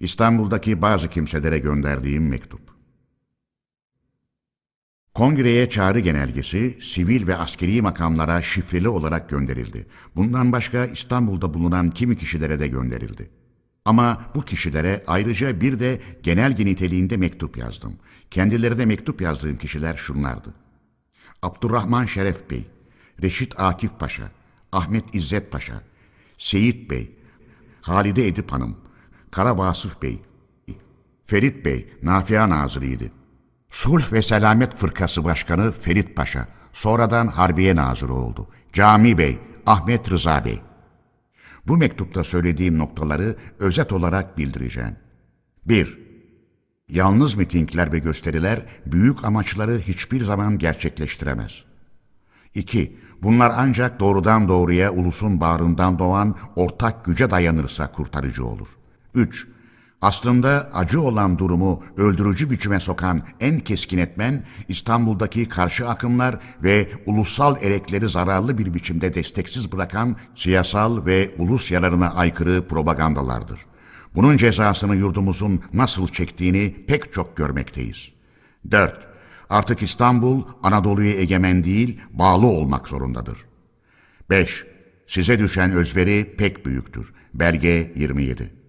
İstanbul'daki bazı kimselere gönderdiğim mektup. Kongreye çağrı genelgesi sivil ve askeri makamlara şifreli olarak gönderildi. Bundan başka İstanbul'da bulunan kimi kişilere de gönderildi. Ama bu kişilere ayrıca bir de genelge niteliğinde mektup yazdım. Kendilerine mektup yazdığım kişiler şunlardı. Abdurrahman Şeref Bey, Reşit Akif Paşa, Ahmet İzzet Paşa, Seyit Bey, Halide Edip Hanım, Kara Vasıf Bey, Ferit Bey, Nafia Nazırıydı. Sulh ve Selamet Fırkası Başkanı Ferit Paşa, sonradan Harbiye Nazırı oldu. Cami Bey, Ahmet Rıza Bey. Bu mektupta söylediğim noktaları özet olarak bildireceğim. 1. Yalnız mitingler ve gösteriler büyük amaçları hiçbir zaman gerçekleştiremez. 2. Bunlar ancak doğrudan doğruya ulusun bağrından doğan ortak güce dayanırsa kurtarıcı olur. 3. Aslında acı olan durumu öldürücü biçime sokan en keskin etmen İstanbul'daki karşı akımlar ve ulusal erekleri zararlı bir biçimde desteksiz bırakan siyasal ve ulus yararına aykırı propagandalardır. Bunun cezasını yurdumuzun nasıl çektiğini pek çok görmekteyiz. 4. Artık İstanbul Anadolu'ya egemen değil, bağlı olmak zorundadır. 5. Size düşen özveri pek büyüktür. Belge 27